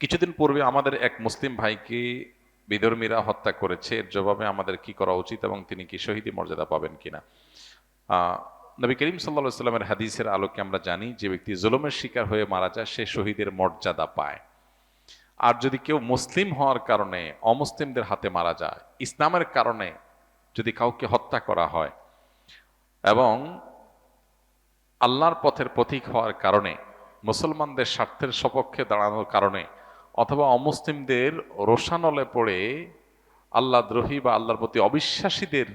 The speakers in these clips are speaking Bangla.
কিছুদিন পূর্বে আমাদের এক মুসলিম ভাইকে বিধর্মীরা হত্যা করেছে। এর জবাবে আমাদের কি করা উচিত এবং তিনি কি শহীদি মর্যাদা পাবেন কিনা? নবী করিম সাল্লা সাল্লামের হাদিসের আলোকে আমরা জানি, যে ব্যক্তি জুলুমের শিকার হয়ে মারা যায়, সে শহীদের মর্যাদা পায়। আর যদি কেউ মুসলিম হওয়ার কারণে অমুসলিমদের হাতে মারা যায়, ইসলামের কারণে যদি কাউকে হত্যা করা হয় এবং আল্লাহর পথের পথিক হওয়ার কারণে, মুসলমানদের স্বার্থের সপক্ষে দাঁড়ানোর কারণে অথবা অমুসলিমদের রোশানলে পড়ে আল্লাহ দ্রোহী বা আল্লাহর প্রতি অবিশ্বাসীদের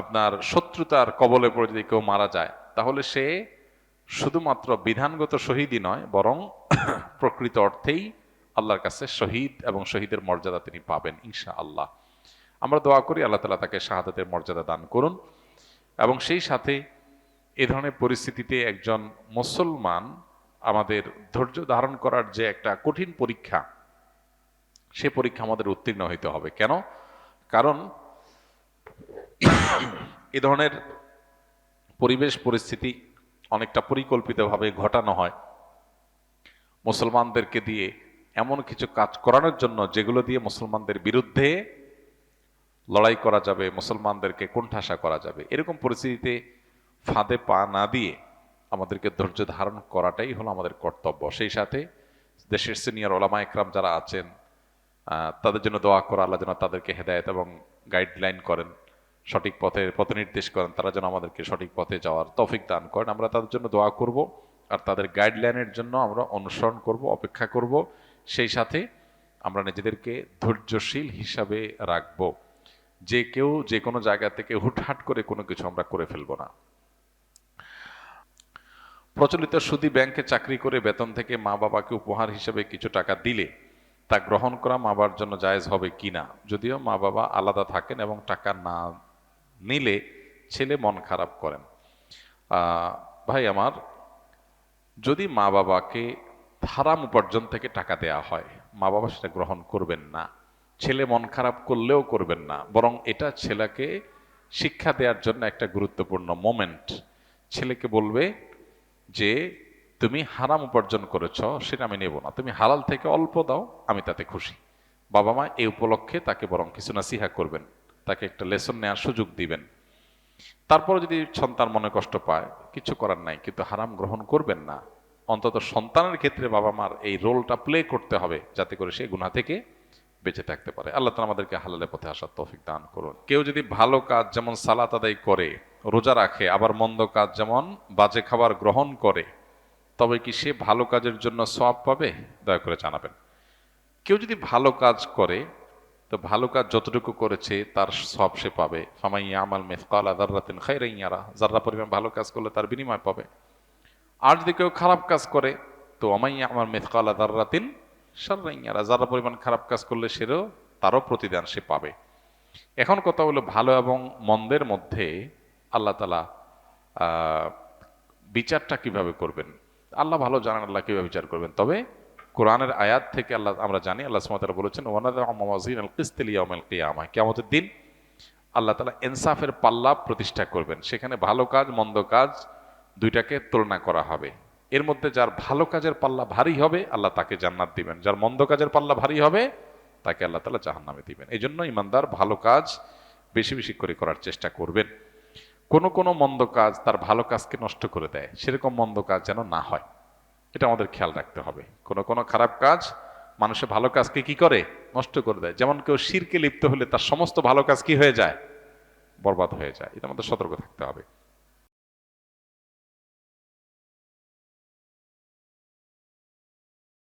আপনার শত্রুতার কবলে পড়ে যদি কেউ মারা যায়, তাহলে সে শুধুমাত্র বিধানগত শহীদই নয়, বরং প্রকৃত অর্থেই আল্লাহর কাছে শহীদ এবং শহীদের মর্যাদা তিনি পাবেন ইনশা আল্লাহ আমরা দোয়া করি, আল্লাহ তালা তাকে শাহাদাতের মর্যাদা দান করুন এবং সেই সাথে এ ধরনের পরিস্থিতিতে একজন মুসলমান আমাদের ধৈর্য ধারণ করার যে একটা কঠিন পরীক্ষা, সে পরীক্ষা আমাদের উত্তীর্ণ হইতে হবে। কেন? কারণ এ ধরনের পরিবেশ পরিস্থিতি অনেকটা পরিকল্পিতভাবে ঘটানো হয়। মুসলমানদেরকে দিয়ে এমন কিছু কাজ করানোর জন্য যেগুলো দিয়ে মুসলমানদের বিরুদ্ধে লড়াই করা যাবে, মুসলমানদেরকে কোণঠাসা করা যাবে, এরকম পরিস্থিতিতে ফাঁদে পা না দিয়ে আমাদেরকে ধৈর্য ধারণ করাটাই হলো আমাদের কর্তব্য। সেই সাথে দেশের সিনিয়র ওলামা একরাম যারা আছেন তাদের জন্য দোয়া করা, আল্লাহ যেন তাদেরকে হেদায়েত এবং গাইডলাইন করেন, সঠিক পথে পথ নির্দেশ করেন, তারা যেন আমাদেরকে সঠিক পথে যাওয়ার তফিক দান করেন। আমরা তাদের জন্য দোয়া করব আর তাদের গাইডলাইনের জন্য আমরা অনুসরণ করব, অপেক্ষা করব। সেই সাথে আমরা নিজেদেরকে ধৈর্যশীল হিসাবে রাখব। যে কেউ যে কোনো জায়গা থেকে হুটহাট করে কোনো কিছু আমরা করে ফেলব না। প্রচলিত সুদী ব্যাংকে চাকরি করে বেতন থেকে মা বাবাকে উপহার হিসেবে কিছু টাকা দিলে তা গ্রহণ করা মা বাবার জন্য জায়েজ হবে কিনা যদিও মা বাবা আলাদা থাকেন এবং টাকা না নিলে ছেলে মন খারাপ করেন। ভাই আমার, যদি মা বাবাকে হারাম উপার্জন থেকে টাকা দেয়া হয়, মা বাবা সেটা গ্রহণ করবেন না। ছেলে মন খারাপ করলেও করবেন না। বরং এটা ছেলেকে শিক্ষা দেওয়ার জন্য একটা গুরুত্বপূর্ণ মোমেন্ট ছেলেকে বলবে যে তুমি হারাম উপার্জন করেছ, সেটা আমি নেব না। তুমি হালাল থেকে অল্প দাও, আমি তাতে খুশি। বাবা মা এই উপলক্ষে তাকে বরং কিছু নাসিহা করবেন, তাকে একটা লেসন নেওয়ার সুযোগ দিবেন। তারপরে যদি সন্তান মনে কষ্ট পায়, কিছু করার নাই, কিন্তু হারাম গ্রহণ করবেন না, অন্তত সন্তানের ক্ষেত্রে বাবা মার এই রোলটা প্লে করতে হবে, যাতে করে সে গুণা থেকে বেঁচে থাকতে পারে। আল্লাহ তালা আমাদেরকে হালালে পথে আসার তৌফিক দান করুন। কেউ যদি ভালো কাজ, যেমন সালাত আদায় করে রোজা রাখে, আবার মন্দ কাজ যেমন বাজে খাবার গ্রহণ করে, তবে কি সে ভালো কাজের জন্য সব পাবে? দয়া করে জানাবেন। কেউ যদি ভালো কাজ করে, তো ভালো কাজ যতটুকু করেছে, তার সব সে পাবে। ফামাই আমাল মেফকাল আদারাতিন খাইরাইয়ারা যারা পরিমাণ ভালো কাজ করলে তার বিনিময় পাবে। আর যদি কেউ খারাপ কাজ করে, তো আমাই আমার মেফকাল আদারাতিন সারাইয়ারা যারা পরিমাণ খারাপ কাজ করলে সেরও তারও প্রতিদান সে পাবে। এখন কথা হলো ভালো এবং মন্দের মধ্যে আল্লাহ তালা বিচারটা কীভাবে করবেন? আল্লাহ ভালো জানেন আল্লাহ কীভাবে বিচার করবেন। তবে কোরআনের আয়াত থেকে আল্লাহ, আমরা জানি আল্লাহ সুমাতারা বলেছেন ওয়ানাদিন আল কেমতের দিন আল্লাহ তালা ইনসাফের পাল্লা প্রতিষ্ঠা করবেন। সেখানে ভালো কাজ, মন্দ কাজ দুইটাকে তুলনা করা হবে। এর মধ্যে যার ভালো কাজের পাল্লা ভারী হবে, আল্লাহ তাকে জান্নাত দিবেন। যার মন্দ কাজের পাল্লা ভারী হবে, তাকে আল্লাহ তালা জাহান্নামে দিবেন। এই জন্য ইমানদার ভালো কাজ বেশি বেশি করে করার চেষ্টা করবেন। কোনো কোনো মন্দ কাজ তার ভালো কাজকে নষ্ট করে দেয়। সেরকম মন্দ কাজ যেন না হয়। এটা আমাদের খেয়াল রাখতে হবে। কোনো কোনো খারাপ কাজ মানুষের ভালো কাজকে কি করে? নষ্ট করে দেয়। যেমন কেউ শিরকে লিপ্ত হলে তার সমস্ত ভালো কাজ কি হয়ে যায়? বরবাদ হয়ে যায়। এটা আমাদের সতর্ক থাকতে হবে।